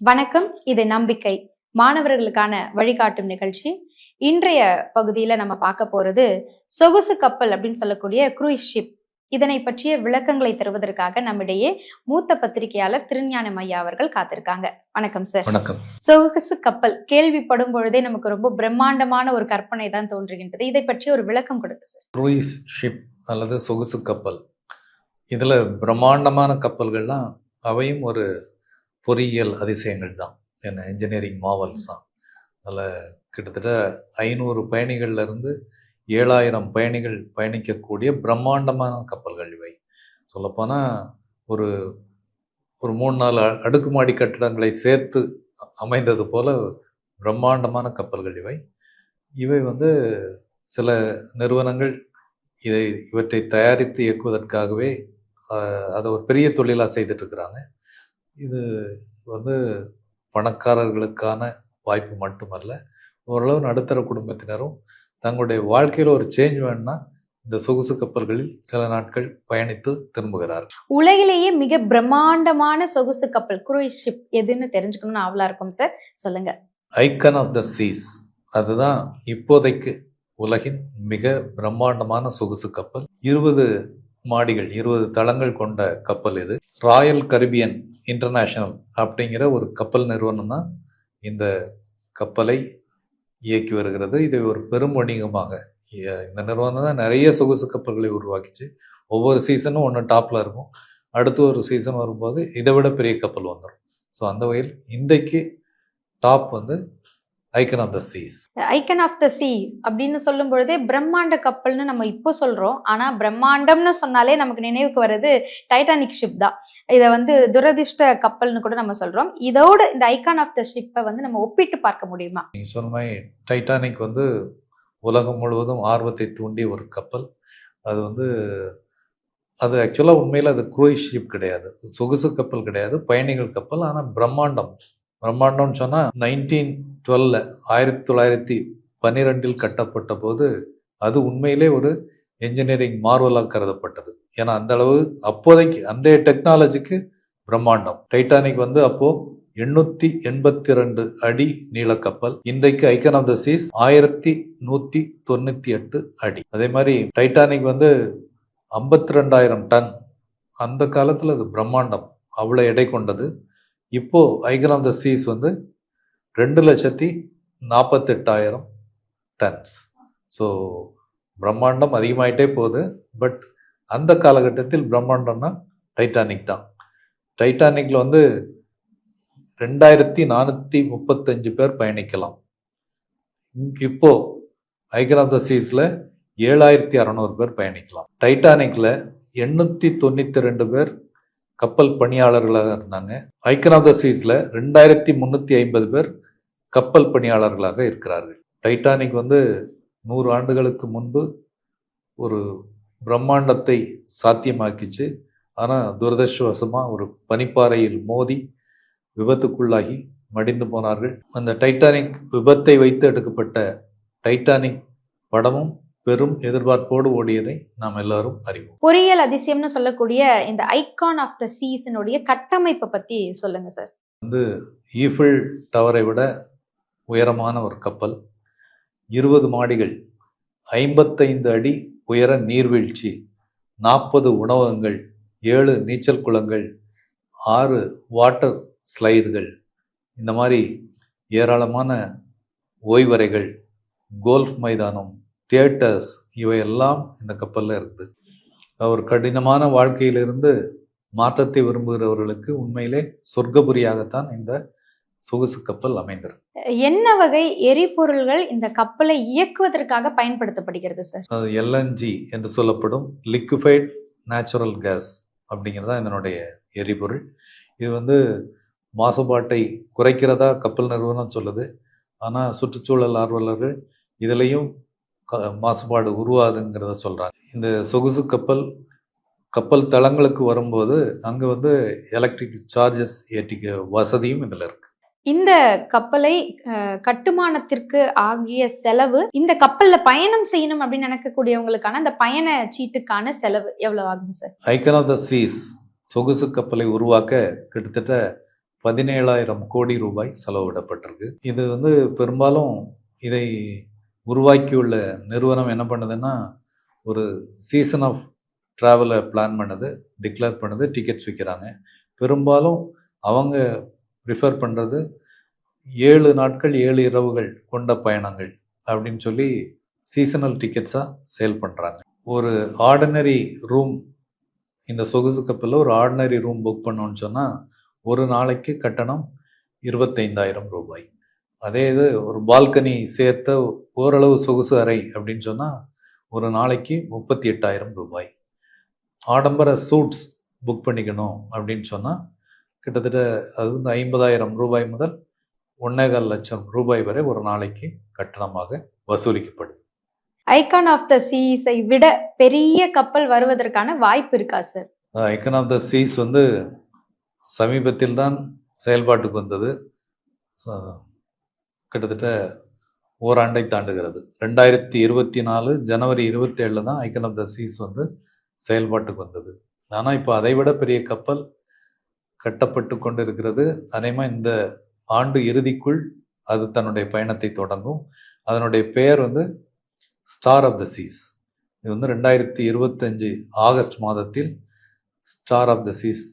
வணக்கம். இது நம்பிக்கை. மாணவர்களுக்கான வழிகாட்டும் நிகழ்ச்சி. இன்றைய பகுதியில நம்ம பார்க்க போறது சொகுசு கப்பல் அப்படின்னு சொல்லக்கூடிய குரூயிஸ் ஷிப் இதனை பற்றிய விளக்கங்களை தருவதற்காக நம்மிடையே மூத்த பத்திரிகையாளர் திருஞானம் ஐயா அவர்கள் காத்திருக்காங்க. வணக்கம் சார் வணக்கம். சொகுசு கப்பல் கேள்விப்படும் பொழுதே நமக்கு ரொம்ப பிரம்மாண்டமான ஒரு கற்பனை தான் தோன்றுகின்றது. இதை பற்றி ஒரு விளக்கம் கொடுங்க சார் க்ரூயிஸ் ஷிப் அல்லது சொகுசு கப்பல். இதில் பிரம்மாண்டமான கப்பல்கள்லாம் அவையும் ஒரு பொறியியல் அதிசயங்கள் தான். என்ன இன்ஜினியரிங் மாவல்ஸ் தான். அதில் கிட்டத்தட்ட ஐநூறு பயணிகள்லேருந்து ஏழாயிரம் பயணிகள் பயணிக்கக்கூடிய பிரம்மாண்டமான கப்பல்கள் இவை. சொல்லப்போனால் ஒரு ஒரு மூணு நாலு அ- அடுக்குமாடி கட்டிடங்களை சேர்த்து அமைந்தது போல பிரம்மாண்டமான கப்பல்கள் இவை. இவை வந்து சில நிறுவனங்கள் இதை இவற்றை தயாரித்து இயக்குவதற்காகவே அதை ஒரு பெரிய தொழிலாக செய்துட்டு இருக்கிறாங்க. இது வந்து பணக்காரர்களுக்கான வாய்ப்பு மட்டுமல்ல ஓரளவு நடுத்தர குடும்பத்தினரும் தங்களுடைய வாழ்க்கையில் ஒரு சேஞ்ச் வேணும்னா இந்த சொகுசு கப்பல்களில் சில நாட்கள் பயணித்து திரும்புகிறார்கள். உலகிலேயே மிக பிரம்மாண்டமான சொகுசு கப்பல் குரூயிஸ் ஷிப் எதுன்னு தெரிஞ்சுக்கணும்னு ஆவலா இருக்கும் சார் சொல்லுங்க. ஐக்கன் ஆஃப் த சீஸ் அதுதான் இப்போதைக்கு உலகின் மிக பிரம்மாண்டமான சொகுசு கப்பல். இருபது மாடிகள் இருபது தளங்கள் கொண்ட கப்பல் இது. ராயல் கரிபியன் இன்டர்நேஷனல் அப்படிங்கிற ஒரு கப்பல் நிறுவனம் தான் இந்த கப்பலை இயக்கி வருகிறது. இதை ஒரு பெரும் வணிகமாக. இந்த நிறுவனம் தான் நிறைய சொகுசு கப்பல்களை உருவாக்கிச்சு. ஒவ்வொரு சீசனும் ஒன்று டாப்பில் இருக்கும். அடுத்து ஒரு சீசன் வரும்போது இதை விட பெரிய கப்பல் வந்துடும் ஸோ அந்த வகையில் இன்றைக்கு டாப் வந்து icon of the seas icon of the sea அப்படின்னு சொல்லும் பொழுதே பிரம்மாண்ட கப்பல்னு நம்ம இப்போ சொல்றோம். ஆனா பிரம்மாண்டம்னு சொன்னாலே நமக்கு நினைவுக்கு வர்றது டைட்டானிக் ஷிப் தான். இதை வந்து துரதிர்ஷ்ட கப்பல்னு கூட நம்ம சொல்றோம். இதோட இந்த ஐக்கான் ஆஃப் த ஷிப்பை வந்து நம்ம ஒப்பிட்டு பார்க்க முடியுமா? நீங்கள் சொன்ன மாதிரி டைட்டானிக் வந்து உலகம் முழுவதும் ஆர்வத்தை தூண்டிய ஒரு கப்பல். அது வந்து அது ஆக்சுவலாக உண்மையில் அது குரூயிஸ் ஷிப் கிடையாது. சொகுசு கப்பல் கிடையாது. பயணிகள் கப்பல். ஆனால் பிரம்மாண்டம். பிரம்மாண்டம்னு சொன்னால் நைன்டீன் டுவெல்ல ஆயிரத்தி தொள்ளாயிரத்தி பன்னிரெண்டில் கட்டப்பட்ட போது அது உண்மையிலே ஒரு என்ஜினியரிங் மார்வலாக கருதப்பட்டது. ஏன்னா அந்த அளவு அப்போதைக்கு அன்றைய டெக்னாலஜிக்கு பிரம்மாண்டம். டைட்டானிக் வந்து அப்போ எண்ணூத்தி எண்பத்தி ரெண்டு அடி நீளக்கப்பல். இன்றைக்கு ஐக்கன் ஆஃப் த சீஸ் ஆயிரத்தி நூத்தி தொண்ணூத்தி எட்டு அடி. அதே மாதிரி டைட்டானிக் வந்து ஐம்பத்தி ரெண்டாயிரம் டன். அந்த காலத்தில் அது பிரம்மாண்டம். அவ்வளோ எடை கொண்டது. இப்போ ஐக்கன் ஆஃப் த சீஸ் வந்து ரெண்டு லட்சத்தி நாற்பத்தெட்டாயிரம் டன்ஸ். ஸோ பிரம்மாண்டம் அதிகமாயிட்டே போகுது. பட் அந்த காலகட்டத்தில் பிரம்மாண்டம்னா டைட்டானிக் தான். டைட்டானிக்கில் வந்து ரெண்டாயிரத்தி நானூற்றி முப்பத்தஞ்சு பேர் பயணிக்கலாம். இப்போது இப்போ ஆஃப் த சீஸில் ஏழாயிரத்தி அறநூறு பேர் பயணிக்கலாம். டைட்டானிக்கில் எண்ணூற்றி தொண்ணூற்றி ரெண்டு பேர் கப்பல் பணியாளர்களாக இருந்தாங்க. ஐக்கன் ஆஃப் த சீஸில் ரெண்டாயிரத்தி முந்நூற்றி ஐம்பது பேர் கப்பல் பணியாளர்களாக இருக்கிறார்கள். டைட்டானிக் வந்து நூறு ஆண்டுகளுக்கு முன்பு ஒரு பிரம்மாண்டத்தை சாத்தியமாக்கிச்சு. ஆனால் துரதிருஷ்டவசமாக ஒரு பனிப்பாறையில் மோதி விபத்துக்குள்ளாகி மடிந்து போனார்கள். அந்த டைட்டானிக் விபத்தை வைத்து எடுக்கப்பட்ட டைட்டானிக் படமும் பெரும் எதிர்பார்ப்போடு ஓடியதை நாம் எல்லாரும் அறிவோம். பொறியியல் அதிசயம்னு சொல்லக்கூடிய இந்த ஐகான் ஆஃப் த சீஸினுடைய கட்டமைப்பை பத்தி சொல்லுங்க சார் ஈஃபில் டவரை விட உயரமான ஒரு கப்பல் இருபது மாடிகள் ஐம்பத்தைந்து அடி உயர நீர்வீழ்ச்சி நாற்பது உணவகங்கள் ஏழு நீச்சல் குளங்கள் ஆறு வாட்டர் ஸ்லைடுகள் இந்த மாதிரி ஏராளமான ஓய்வறைகள் கோல்ஃப் மைதானம் தியேட்டர்ஸ் இவையெல்லாம் இந்த கப்பல்ல இருக்குது ஒரு கடினமான வாழ்க்கையிலிருந்து மாற்றத்தை விரும்புகிறவர்களுக்கு உண்மையிலே சொர்க்கபுரியாகத்தான் இந்த சொகுசு கப்பல் அமைந்திருக்கு என்ன வகை எரிபொருள்கள் இந்த கப்பலை இயக்குவதற்காக பயன்படுத்தப்படுகிறது சார்? எல்என்ஜி என்று சொல்லப்படும் லிக்விஃபைட் நேச்சுரல் கேஸ் அப்படிங்கிறது தான் இதனுடைய எரிபொருள். இது வந்து மாசுபாட்டை குறைக்கிறதா கப்பல் நிறுவனம் சொல்லுது. ஆனால் சுற்றுச்சூழல் ஆர்வலர்கள் இதுலேயும் மாசுபாடு உருவாதுங்கிறத சொல்கிறாங்க இந்த சொகுசு கப்பல் கப்பல் தளங்களுக்கு வரும்போது அங்கே வந்து எலக்ட்ரிக் சார்ஜஸ் ஏற்றிக்க வசதியும் இதில் இருக்கு. இந்த கப்பலை கட்டுமானத்திற்கு ஆகிய செலவு இந்த கப்பல்ல பயணம் செய்யணும் அப்படின்னு நினைக்கக்கூடியவங்களுக்கான அந்த பயண சீட்டுக்கான செலவு எவ்வளவு ஆகும் sir? Icon of the seas சொகுசு கப்பலை உருவாக்க கிட்டத்தட்ட பதினேழாயிரம் கோடி ரூபாய் செலவிடப்பட்டிருக்கு. இது வந்து பெரும்பாலும் இதை உருவாக்கியுள்ள நிறுவனம் என்ன பண்ணுதுன்னா ஒரு சீசன் ஆஃப் ட்ராவலை பிளான் பண்ணுது டிக்ளேர் பண்ணுது டிக்கெட்ஸ் விற்கிறாங்க பெரும்பாலும் அவங்க ப்ரிஃபர் பண்ணுறது ஏழு நாட்கள் ஏழு இரவுகள் கொண்ட பயணங்கள் அப்படின்னு சொல்லி சீசனல் டிக்கெட்ஸாக சேல் பண்ணுறாங்க ஒரு ஆர்டினரி ரூம் இந்த சொகுசு கப்பலில் ஒரு ஆர்டினரி ரூம் புக் பண்ணோன்னு சொன்னால் ஒரு நாளைக்கு கட்டணம் இருபத்தைந்தாயிரம் ரூபாய். அதே இது ஒரு பால்கனி சேர்த்த ஓரளவு சொகுசு அறை அப்படின்னு சொன்னால் ஒரு நாளைக்கு முப்பத்தி எட்டாயிரம் ரூபாய். ஆடம்பர சூட்ஸ் புக் பண்ணிக்கணும் அப்படின்னு சொன்னால் கிட்டத்தட்ட அது வந்து ஐம்பதாயிரம் ரூபாய் முதல் ஒன்னேகால் லட்சம் ரூபாய் வரை ஒரு நாளைக்கு கட்டணமாக வசூலிக்கப்படுது. ஐகான் ஆஃப் த சீஸை விட பெரிய கப்பல் வருவதற்கான வாய்ப்பு இருக்கா sir icon of the seas வந்து சமீபத்தில் தான் செயல்பாட்டுக்கு வந்தது. கிட்டத்தட்ட ஓராண்டை தாண்டுகிறது. ரெண்டாயிரத்தி இருபத்தி நாலு ஜனவரி இருபத்தி ஏழில் தான் ஐக்கன் ஆஃப் த சீஸ் வந்து செயல்பாட்டுக்கு வந்தது. ஆனால் இப்போ அதை விட பெரிய கப்பல் கட்டப்பட்டு கொண்டு இருக்கிறது அதேமாக இந்த ஆண்டு இறுதிக்குள் அது தன்னுடைய பயணத்தை தொடங்கும். அதனுடைய பெயர் வந்து ஸ்டார் ஆஃப் த சீஸ் இது வந்து ரெண்டாயிரத்தி இருபத்தஞ்சு ஆகஸ்ட் மாதத்தில் ஸ்டார் ஆஃப் த சீஸ்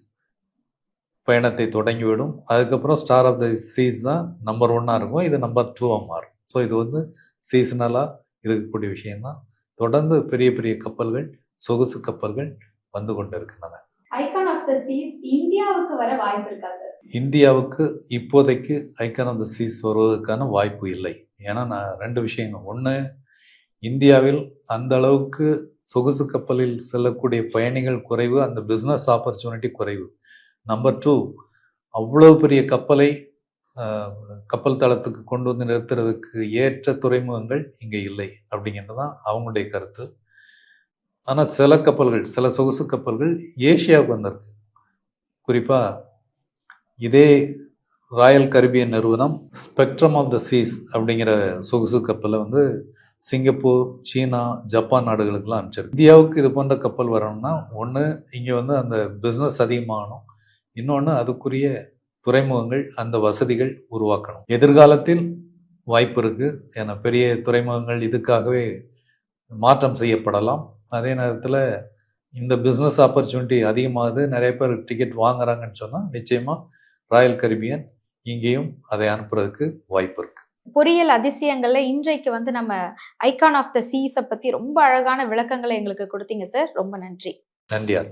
பயணத்தை தொடங்கிவிடும். அதுக்கப்புறம் ஸ்டார் ஆஃப் த சீஸ் தான் நம்பர் ஒன்னாக இருக்கும். இது நம்பர் டூவாக மாறும். ஸோ இது வந்து சீசனலாக இருக்கக்கூடிய விஷயம்தான். தொடர்ந்து பெரிய பெரிய கப்பல்கள் சொகுசு கப்பல்கள் வந்து கொண்டு இருக்கின்றன ஐகான் ஆஃப் த சீஸ் இந்தியாவுக்கு வர வாய்ப்பு இருக்கா சார் இந்தியாவுக்கு இப்போதைக்கு ஐக்கன் ஆஃப் த சீஸ் வருவதற்கான வாய்ப்பு இல்லை. ஏன்னா நான் ரெண்டு விஷயங்கள். ஒன்று இந்தியாவில் அந்த அளவுக்கு சொகுசு கப்பலில் செல்லக்கூடிய பயணிகள் குறைவு அந்த பிஸ்னஸ் ஆப்பர்ச்சுனிட்டி குறைவு. நம்பர் டூ அவ்வளவு பெரிய கப்பலை கப்பல் தளத்துக்கு கொண்டு வந்து நிறுத்துறதுக்கு ஏற்ற துறைமுகங்கள் இங்கே இல்லை அப்படிங்கிறது தான் அவங்களுடைய கருத்து. ஆனால் சில கப்பல்கள் சில சொகுசு கப்பல்கள் ஏஷியாவுக்கு வந்திருக்கு. குறிப்பாக இதே ராயல் கரிபியன் நிறுவனம் ஸ்பெக்ட்ரம் ஆஃப் த சீஸ் அப்படிங்கிற சொகுசு கப்பலை வந்து சிங்கப்பூர் சீனா ஜப்பான் நாடுகளுக்கெல்லாம் அனுப்பிச்சிருக்கு. இந்தியாவுக்கு இது போன்ற கப்பல் வரணும்னா ஒன்று இங்கே வந்து அந்த பிஸ்னஸ் அதிகமாகணும். இன்னொன்று அதுக்குரிய துறைமுகங்கள் அந்த வசதிகள் உருவாக்கணும். எதிர்காலத்தில் வாய்ப்பு இருக்கு. ஏன்னா பெரிய துறைமுகங்கள் இதுக்காகவே மாற்றம் செய்யப்படலாம். அதே நேரத்தில் இந்த பிஸ்னஸ் ஆப்பர்ச்சுனிட்டி அதிகமாகுது. நிறைய பேர் டிக்கெட் வாங்குறாங்கன்னு சொன்னால் நிச்சயமாக ராயல் கரிபியன் இங்கேயும் அதை அனுப்புறதுக்கு வாய்ப்பு இருக்கு. பொறியியல் அதிசயங்கள்ல இன்றைக்கு வந்து நம்ம ஐகான் ஆஃப் த சீஸை பத்தி ரொம்ப அழகான விளக்கங்களை எங்களுக்கு கொடுத்தீங்க சார் ரொம்ப நன்றி. நன்றி